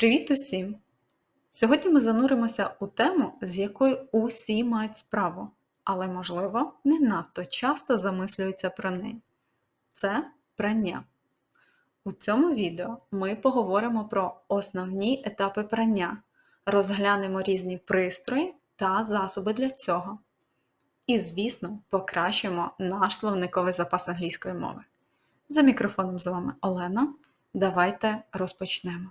Привіт усім! Сьогодні ми зануримося у тему, з якою усі мають справу, але, можливо, не надто часто замислюються про неї. Це прання. У цьому відео ми поговоримо про основні етапи прання, розглянемо різні пристрої та засоби для цього. І, звісно, покращимо наш словниковий запас англійської мови. За мікрофоном з вами Олена. Давайте розпочнемо.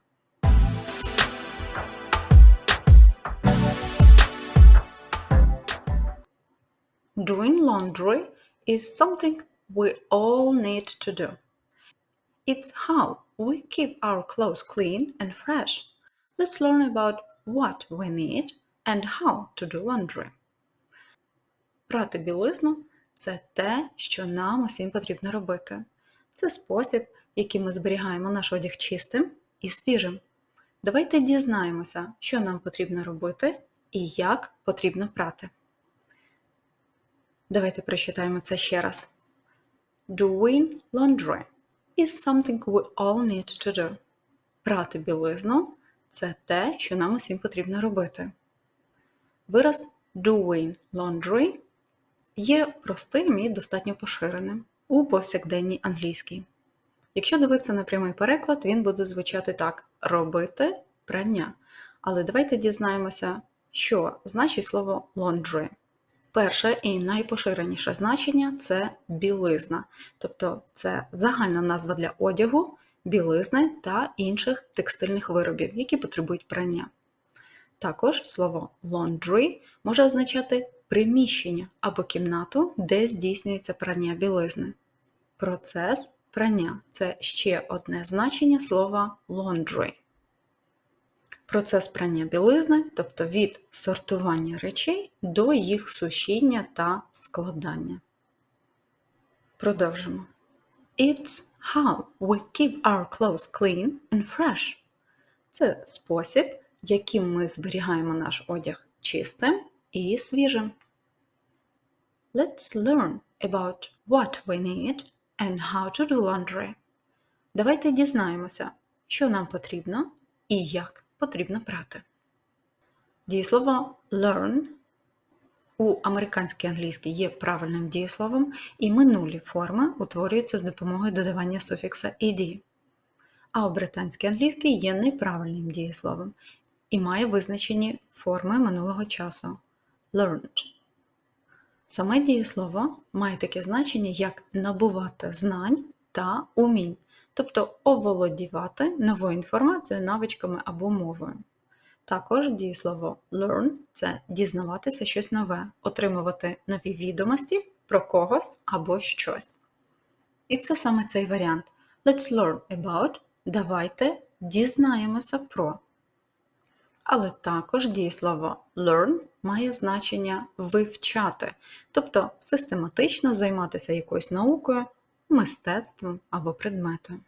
Doing laundry is something we all need to do. It's how we keep our clothes clean and fresh. Let's learn about what we need and how to do laundry. Прати білизну це те, що нам усім потрібно робити. Це спосіб, яким ми зберігаємо наш одяг чистим і свіжим. Давайте дізнаємося, що нам потрібно робити і як потрібно прати. Давайте прочитаємо це ще раз. Doing laundry is something we all need to do. Прати білизну це те, що нам усім потрібно робити. Вираз doing laundry є простим і достатньо поширеним у повсякденній англійській. Якщо дивитися на прямий переклад, він буде звучати так: робити прання. Але давайте дізнаємося, що значить слово laundry. Перше і найпоширеніше значення це білизна, тобто це загальна назва для одягу, білизни та інших текстильних виробів, які потребують прання. Також слово laundry може означати приміщення або кімнату, де здійснюється прання білизни. Процес прання це ще одне значення слова laundry. Процес прання білизни, тобто від сортування речей до їх сушіння та складання. Продовжимо. It's how we keep our clothes clean and fresh. Це спосіб, яким ми зберігаємо наш одяг чистим і свіжим. Let's learn about what we need and how to do laundry. Давайте дізнаємося, що нам потрібно і як потрібно прати. Дієслово learn у американській англійській є правильним дієсловом, і минулі форми утворюються з допомогою додавання суфікса ed. А у британській англійській є неправильним дієсловом і має визначені форми минулого часу learned. Саме дієслово має таке значення, як набувати знань та умінь, тобто оволодівати новою інформацією, навичками або мовою. Також дієслово learn це дізнаватися щось нове, отримувати нові відомості про когось або щось. І це саме цей варіант. Let's learn about. Давайте дізнаємося про. Але також дієслово learn має значення вивчати, тобто систематично займатися якоюсь наукою, мистецтвом або предметом.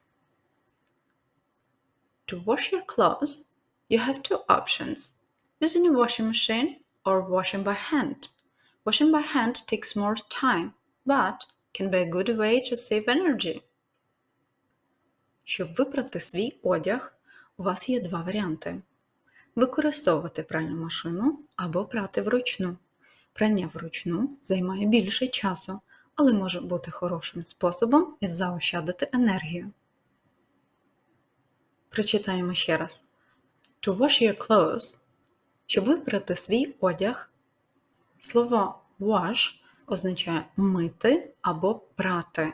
To wash your clothes, you have two options using a washing machine or washing by hand. Washing by hand takes more time, but can be a good way to save energy. Щоб випрати свій одяг, у вас є два варіанти: використовувати пральну машину або прати вручну. Прання вручну займає більше часу, але може бути хорошим способом заощадити енергію. Прочитаємо ще раз. To wash your clothes. Щоб випрати свій одяг, слово wash означає мити або прати.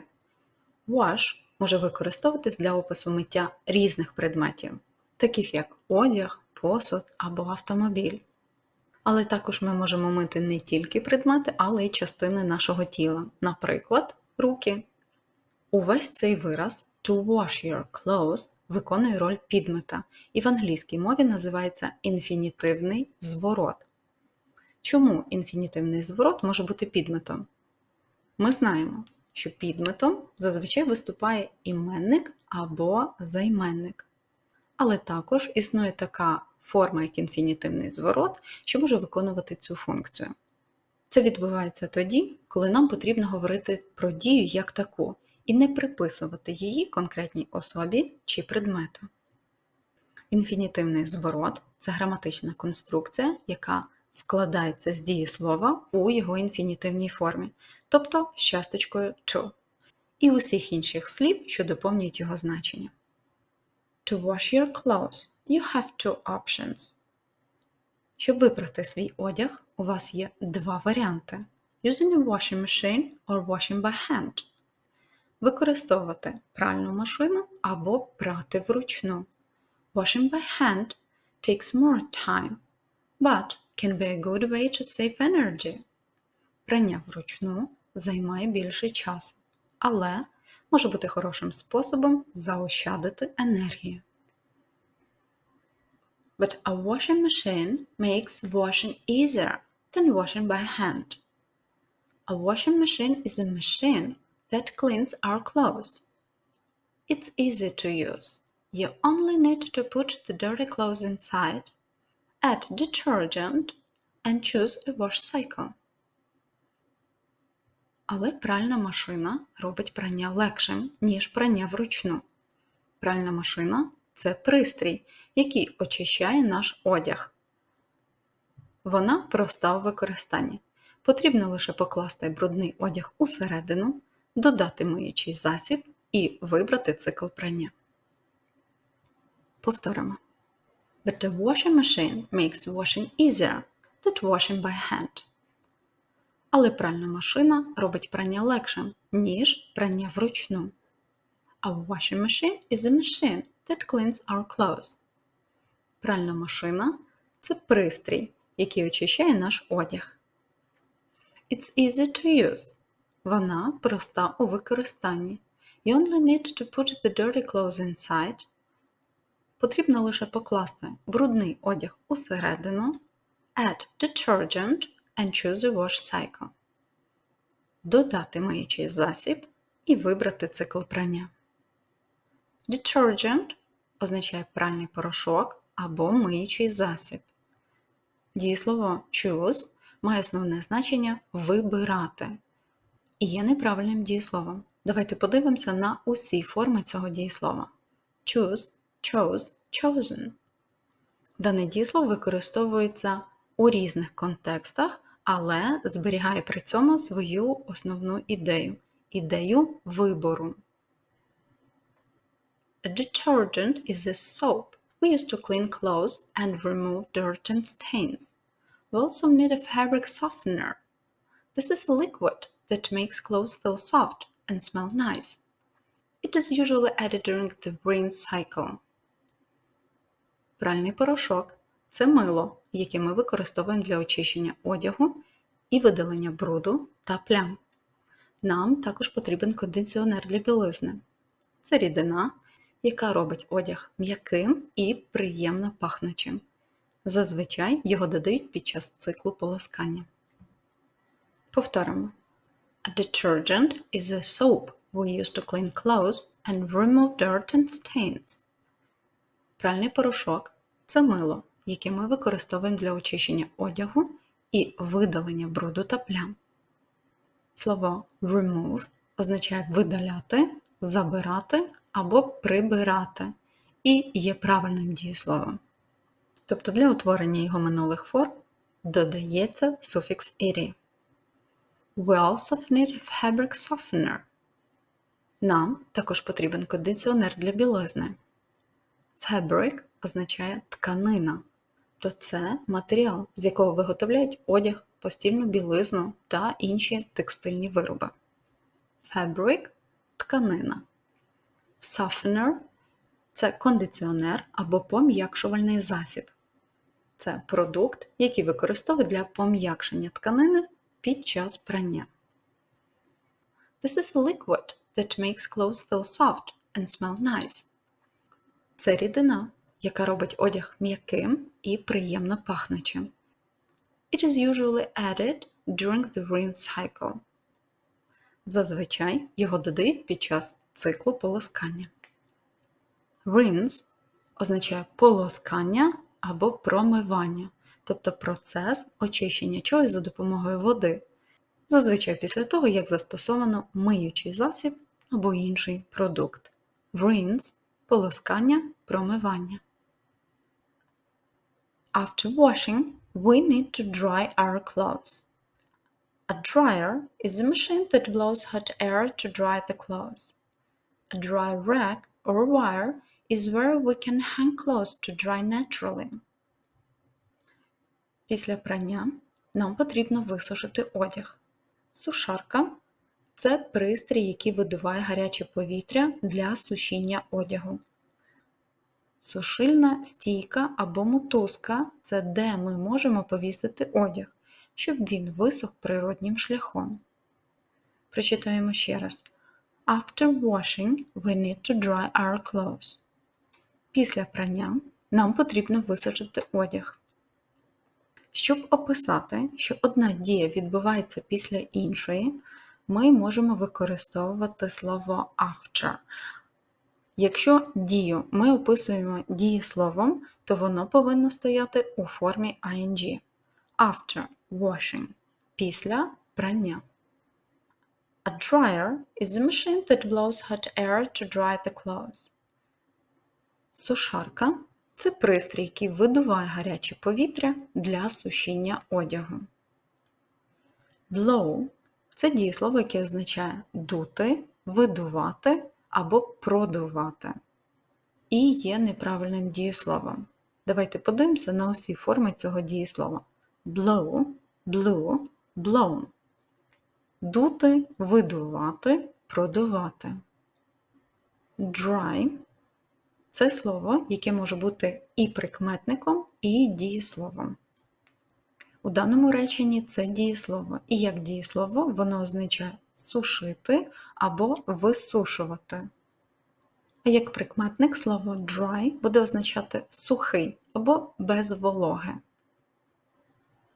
Wash може використовуватись для опису миття різних предметів, таких як одяг, посуд або автомобіль. Але також ми можемо мити не тільки предмети, але й частини нашого тіла, наприклад, руки. Увесь цей вираз to wash your clothes виконує роль підмета і в англійській мові називається інфінітивний зворот. Чому інфінітивний зворот може бути підметом? Ми знаємо, що підметом зазвичай виступає іменник або займенник. Але також існує така форма, як інфінітивний зворот, що може виконувати цю функцію. Це відбувається тоді, коли нам потрібно говорити про дію як таку, і не приписувати її конкретній особі чи предмету. Інфінітивний зворот це граматична конструкція, яка складається з дієслова у його інфінітивній формі, тобто з часточкою to, і усіх інших слів, що доповнюють його значення. To wash your clothes, you have two options. Щоб випрати свій одяг, у вас є два варіанти: using a washing machine or washing by hand. Використовувати пральну машину або прати вручну. Washing by hand takes more time, but can be a good way to save energy. Прання вручну займає більше часу, але може бути хорошим способом заощадити енергію. But a washing machine makes washing easier than washing by hand. A washing machine is a machine that cleans our clothes. It's easy to use. You only need to put the dirty clothes inside, add detergent, and choose a wash cycle. Але пральна машина робить прання легшим, ніж прання вручну. Пральна машина це пристрій, який очищає наш одяг. Вона проста у використанні. Потрібно лише покласти брудний одяг усередину, додати миючий засіб і вибрати цикл прання. Повторимо. But the washing machine makes washing easier than washing by hand. Але пральна машина робить прання легшим, ніж прання вручну. A washing machine is a machine that cleans our clothes. Пральна машина це пристрій, який очищає наш одяг. It's easy to use. Вона проста у використанні. You only need to put the dirty clothes inside. Потрібно лише покласти брудний одяг усередину, add detergent and choose a wash cycle. Додати миючий засіб і вибрати цикл прання. Detergent означає пральний порошок або миючий засіб. Дієслово choose має основне значення вибирати і є неправильним дієсловом. Давайте подивимося на усі форми цього дієслова. Choose, chose, chosen. Дане дієслово використовується у різних контекстах, але зберігає при цьому свою основну ідею ідею вибору. Detergent is a soap we use to clean clothes and remove dirt and stains. We also need a fabric softener. This is a liquid that makes clothes feel soft and smell nice. It is usually added during the rinse cycle. Пральний порошок це мило, яке ми використовуємо для очищення одягу і видалення бруду та плям. Нам також потрібен кондиціонер для білизни. Це рідина, яка робить одяг м'яким і приємно пахнучим. Зазвичай його додають під час циклу полоскання. Повторимо. A detergent is a soap we use to clean clothes and remove dirt and stains. Пральний порошок це мило, яке ми використовуємо для очищення одягу і видалення бруду та плям. Слово remove означає видаляти, забирати або прибирати і є правильним дієсловом. Тобто для утворення його минулих форм додається суфікс «ірі». We also need a fabric softener. Нам також потрібен кондиціонер для білизни. Fabric означає тканина, то це матеріал, з якого виготовляють одяг, постільну білизну та інші текстильні вироби. Fabric тканина. Softener – це кондиціонер або пом'якшувальний засіб. Це продукт, який використовують для пом'якшення тканини під час прання. This is a liquid that makes clothes feel soft and smell nice. Це рідина, яка робить одяг м'яким і приємно пахнучим. It is usually added during the rinse cycle. Зазвичай його додають під час циклу полоскання. Rinse означає полоскання або промивання, тобто процес очищення чогось за допомогою води, зазвичай після того, як застосовано миючий засіб або інший продукт. Rinse – полоскання, промивання. After washing, we need to dry our clothes. A dryer is a machine that blows hot air to dry the clothes. A dry rack or wire is where we can hang clothes to dry naturally. Після прання нам потрібно висушити одяг. Сушарка це пристрій, який видуває гаряче повітря для сушіння одягу. Сушильна стійка або мотузка це де ми можемо повісити одяг, щоб він висох природнім шляхом. Прочитаємо ще раз. After washing, we need to dry our clothes. Після прання нам потрібно висушити одяг. Щоб описати, що одна дія відбувається після іншої, ми можемо використовувати слово after. Якщо дію ми описуємо дієсловом, то воно повинно стояти у формі ing. After washing після прання. A dryer is a machine that blows hot air to dry the clothes. Сушарка це пристрій, який видуває гаряче повітря для сушіння одягу. Blow це дієслово, яке означає дути, видувати або продувати. І є неправильним дієсловом. Давайте подивимося на усі форми цього дієслова. Blow, blew, blown. Дути, видувати, продувати. Dry це слово, яке може бути і прикметником, і дієсловом. У даному реченні це дієслово. І як дієслово воно означає сушити або висушувати. А як прикметник слово dry буде означати сухий або без вологи.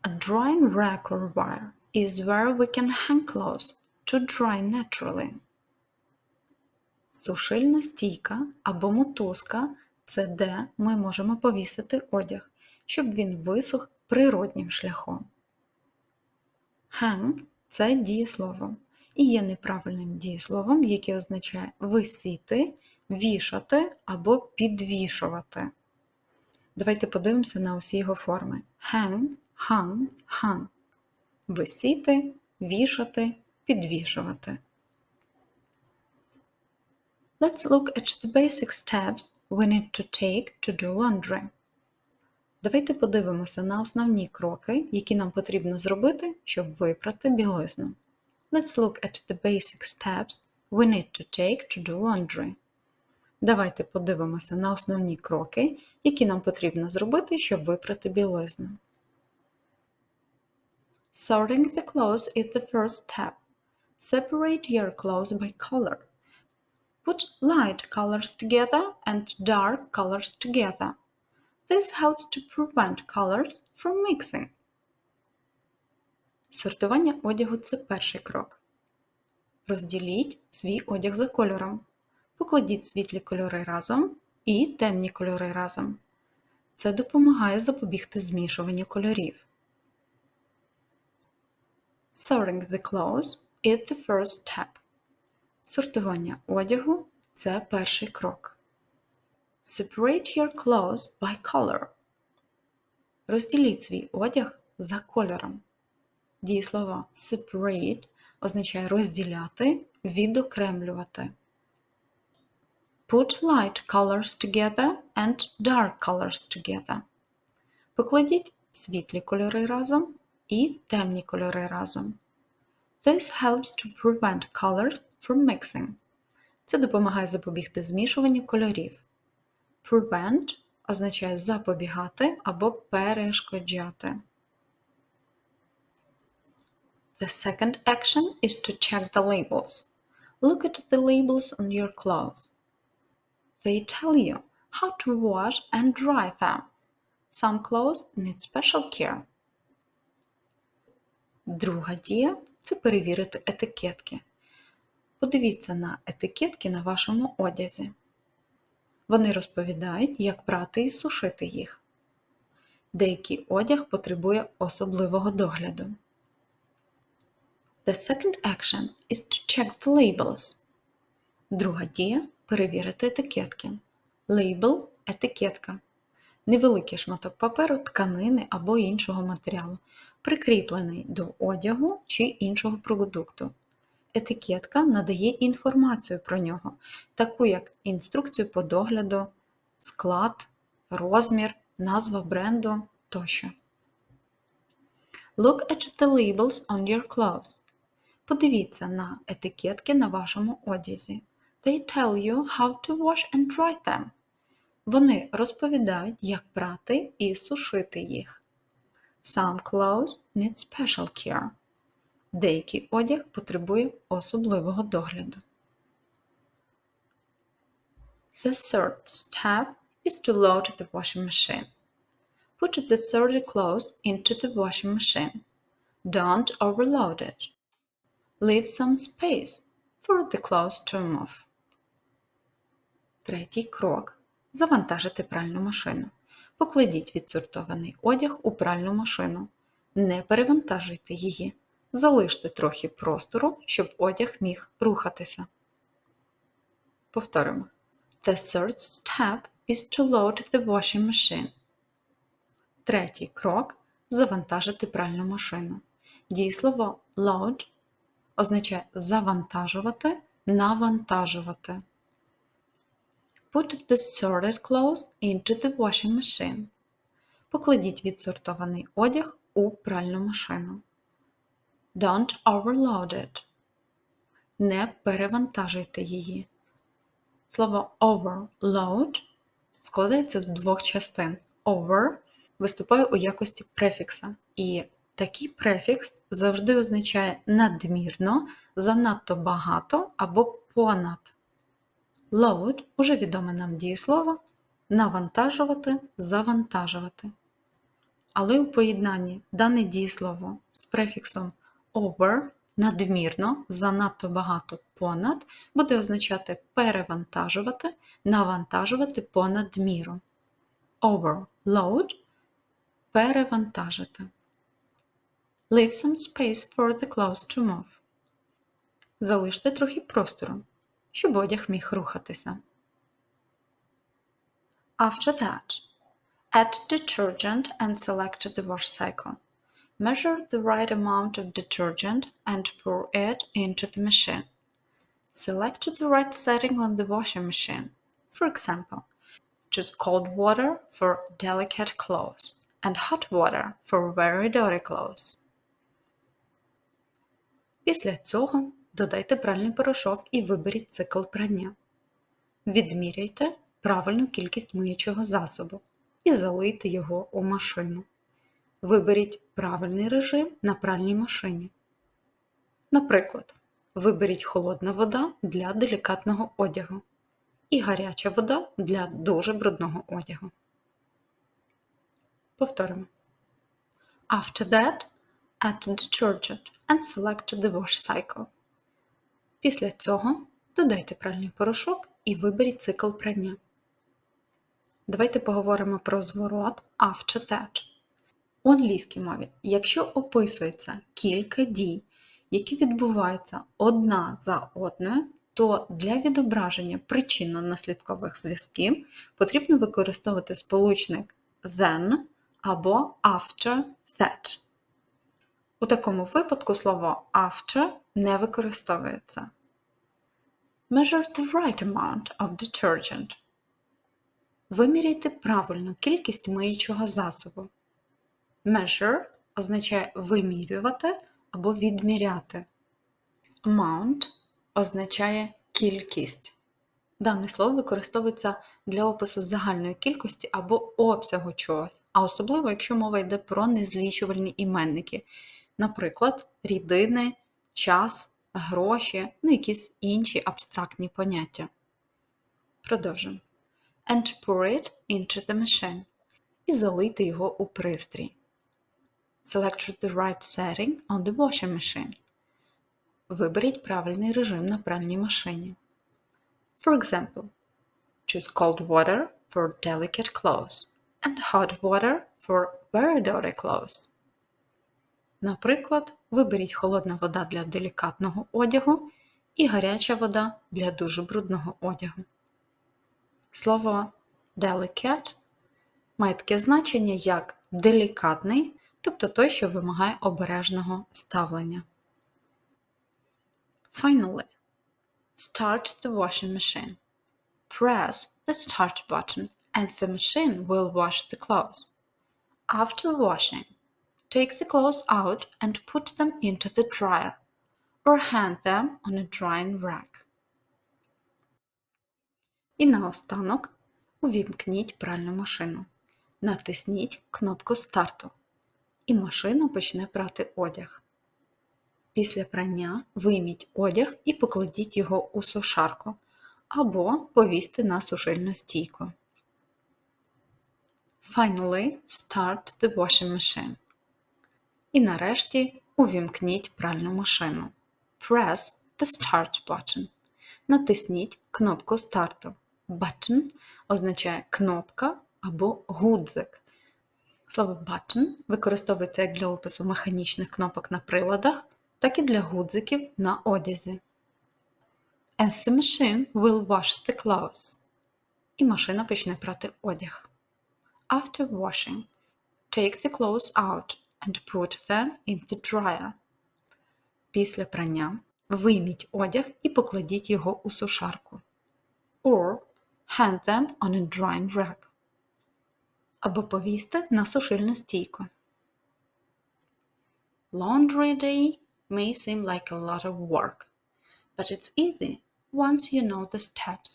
A drying rack or wire is where we can hang clothes to dry naturally. Сушильна стійка або мотузка це де ми можемо повісити одяг, щоб він висох природнім шляхом. Hang – це дієслово і є неправильним дієсловом, яке означає висіти, вішати або підвішувати. Давайте подивимося на усі його форми: hang, hung, hung. Висіти, вішати, підвішувати. Let's look at the basic steps we need to take to do laundry. Давайте подивимося на основні кроки, які нам потрібно зробити, щоб випрати білизну. Let's look at the basic steps we need to take to do laundry. Давайте подивимося на основні кроки, які нам потрібно зробити, щоб випрати білизну. Sorting the clothes is the first step. Separate your clothes by color. Put light colors together and dark colors together. This helps to prevent colors from mixing. Сортування одягу це перший крок. Розділіть свій одяг за кольором. Покладіть світлі кольори разом і темні кольори разом. Це допомагає запобігти змішуванню кольорів. Sorting the clothes is the first step. Сортування одягу це перший крок. Separate your clothes by color. Розділіть свій одяг за кольором. Дієслово separate означає розділяти, відокремлювати. Put light colors together and dark colors together. Покладіть світлі кольори разом і темні кольори разом. This helps to prevent colors from mixing. Це допомагає запобігти змішуванню кольорів. Prevent означає запобігати або перешкоджати. The second action is to check the labels. Look at the labels on your clothes. They tell you how to wash and dry them. Some clothes need special care. Друга дія це перевірити етикетки. Подивіться на етикетки на вашому одязі. Вони розповідають, як прати і сушити їх. Деякий одяг потребує особливого догляду. The second action is to check the labels. Друга дія перевірити етикетки. Label – етикетка. невеликий шматок паперу, тканини або іншого матеріалу, прикріплений до одягу чи іншого продукту. Етикетка надає інформацію про нього, таку як інструкцію по догляду, склад, розмір, назва бренду тощо. Look at the labels on your clothes. Подивіться на етикетки на вашому одязі. They tell you how to wash and dry them. Вони розповідають, як прати і сушити їх. Some clothes need special care. Деякий одяг потребує особливого догляду. The third step is to load the washing machine. Put the sorted clothes into the washing machine. Don't overload it. Leave some space for the clothes to move. Третій крок. Завантажити пральну машину. Покладіть відсортований одяг у пральну машину. Не перевантажуйте її. Залиште трохи простору, щоб одяг міг рухатися. Повторимо. The third step is to load the washing machine. Третій крок завантажити пральну машину. Дієслово load означає завантажувати, навантажувати. Put the sorted clothes into the washing machine. Покладіть відсортований одяг у пральну машину. Don't overload it. Не перевантажуйте її. Слово overload складається з двох частин. Over виступає у якості префікса, і такий префікс завжди означає надмірно, занадто багато або понад. Load уже відоме нам дієслово навантажувати, завантажувати. Але у поєднанні дане дієслово з префіксом over надмірно, занадто багато понад буде означати перевантажувати, навантажувати понад міру. Overload перевантажити. Leave some space for the clothes to move. Залиште трохи простору, щоб одяг міг рухатися. After that, add detergent and select the wash cycle. Measure the right amount of detergent and pour it into the machine. Select the right setting on the washing machine. For example, choose cold water for delicate clothes and hot water for very dirty clothes. Після цього додайте пральний порошок і виберіть цикл прання. Відміряйте правильну кількість миючого засобу і залийте його у машину. Виберіть правильний режим на пральній машині. Наприклад, виберіть холодна вода для делікатного одягу і гаряча вода для дуже брудного одягу. Повторимо. After that, add detergent and select the wash cycle. Після цього додайте пральний порошок і виберіть цикл прання. Давайте поговоримо про зворот after that. У англійській мові, якщо описується кілька дій, які відбуваються одна за одною, то для відображення причинно-наслідкових зв'язків потрібно використовувати сполучник then або after that. У такому випадку слово after не використовується. Measure the right amount of detergent. Виміряйте правильну кількість миючого засобу. Measure означає вимірювати або відміряти. Amount означає кількість. Дане слово використовується для опису загальної кількості або обсягу чогось, а особливо, якщо мова йде про незлічувальні іменники, наприклад, рідини, час, гроші, ну якісь інші абстрактні поняття. Продовжуємо. And pour it into the machine. І залийте його у пристрій. Select the right setting on the washing machine. Виберіть правильний режим на пральній машині. For example, choose cold water for delicate clothes and hot water for very dirty clothes. Наприклад, виберіть холодна вода для делікатного одягу і гаряча вода для дуже брудного одягу. Слово delicate має таке значення як делікатний, тобто той, що вимагає обережного ставлення. Finally, start the washing machine. Press the start button and the machine will wash the clothes. After washing, take the clothes out and put them into the dryer or hang them on a drying rack. І наостанок увімкніть пральну машину. Натисніть кнопку старту, і машина почне прати одяг. Після прання вийміть одяг і покладіть його у сушарку або повісьте на сушильну стійку. Finally, start the washing machine. І нарешті увімкніть пральну машину. Press the start button. Натисніть кнопку старту. Button означає кнопка або гудзик. Слово button використовується як для опису механічних кнопок на приладах, так і для гудзиків на одязі. And the machine will wash the clothes. І машина почне прати одяг. After washing, take the clothes out and put them in the dryer. Після прання вийміть одяг і покладіть його у сушарку. Or hang them on a drying rack. Або повісьте на сушильну стійку. Laundry day may seem like a lot of work, but it's easy once you know the steps.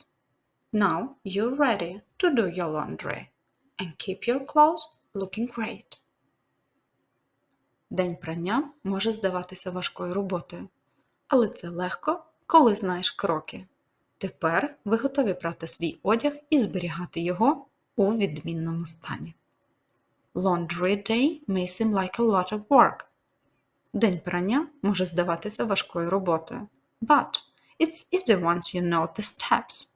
Now you're ready to do your laundry and keep your clothes looking great. День прання може здаватися важкою роботою, але це легко, коли знаєш кроки. Тепер ви готові прати свій одяг і зберігати його у відмінному стані. Laundry day may seem like a lot of work. День прання може здаватися важкою роботою. But it's easy once you know the steps.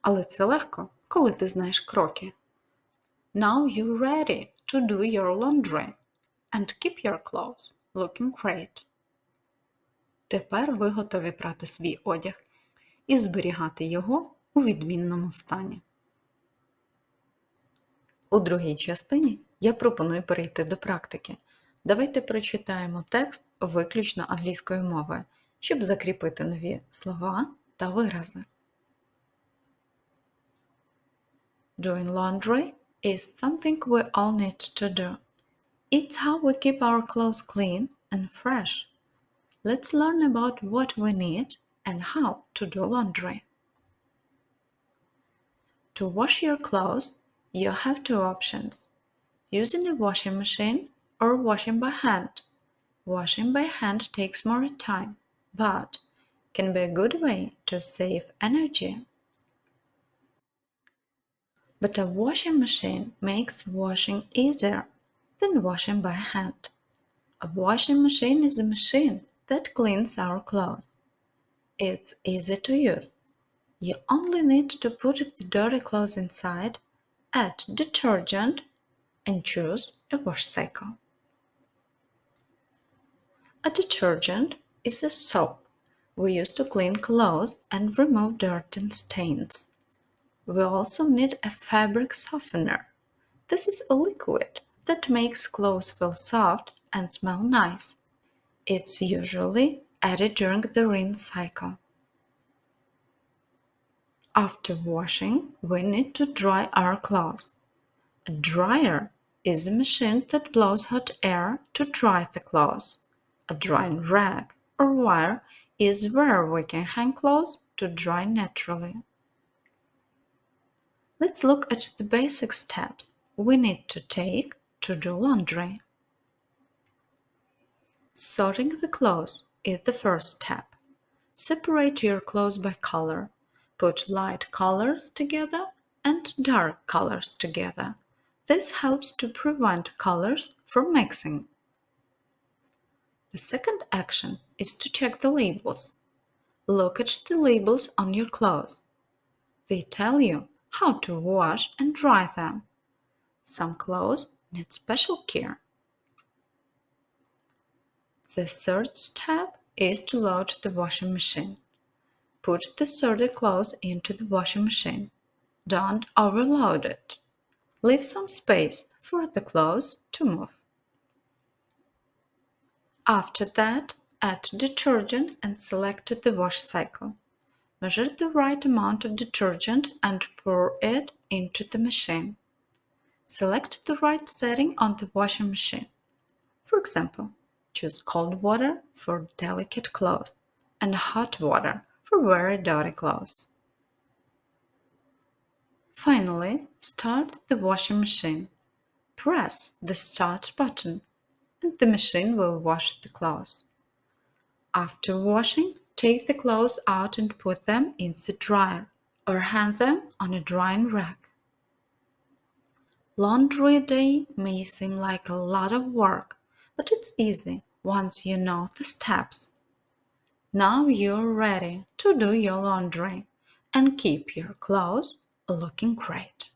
Але це легко, коли ти знаєш кроки. Now you're ready to do your laundry and keep your clothes looking great. Тепер ви готові прати свій одяг і зберігати його у відмінному стані. У другій частині я пропоную перейти до практики. Давайте прочитаємо текст виключно англійською мовою, щоб закріпити нові слова та вирази. Doing laundry is something we all need to do. It's how we keep our clothes clean and fresh. Let's learn about what we need and how to do laundry. To wash your clothes, you have two options using a washing machine or washing by hand. Washing by hand takes more time, but can be a good way to save energy. But a washing machine makes washing easier than washing by hand. A washing machine is a machine that cleans our clothes. It's easy to use. You only need to put the dirty clothes inside, add detergent, and choose a wash cycle. A detergent is a soap we use to clean clothes and remove dirt and stains. We also need a fabric softener. This is a liquid that makes clothes feel soft and smell nice. It's usually added during the rinse cycle. After washing, we need to dry our clothes. A dryer is a machine that blows hot air to dry the clothes. A drying rag or wire is where we can hang clothes to dry naturally. Let's look at the basic steps we need to take to do laundry. Sorting the clothes is the first step. Separate your clothes by color. Put light colors together and dark colors together. This helps to prevent colors from mixing. The second action is to check the labels. Look at the labels on your clothes. They tell you how to wash and dry them. Some clothes need special care. The third step is to load the washing machine. Put the sorted clothes into the washing machine. Don't overload it. Leave some space for the clothes to move. After that, add detergent and select the wash cycle. Measure the right amount of detergent and pour it into the machine. Select the right setting on the washing machine. For example, choose cold water for delicate clothes and hot water for very dirty clothes. Finally, start the washing machine. Press the start button and the machine will wash the clothes. After washing, take the clothes out and put them in the dryer or hang them on a drying rack. Laundry day may seem like a lot of work, but it's easy once you know the steps. Now you're ready to do your laundry and keep your clothes looking great.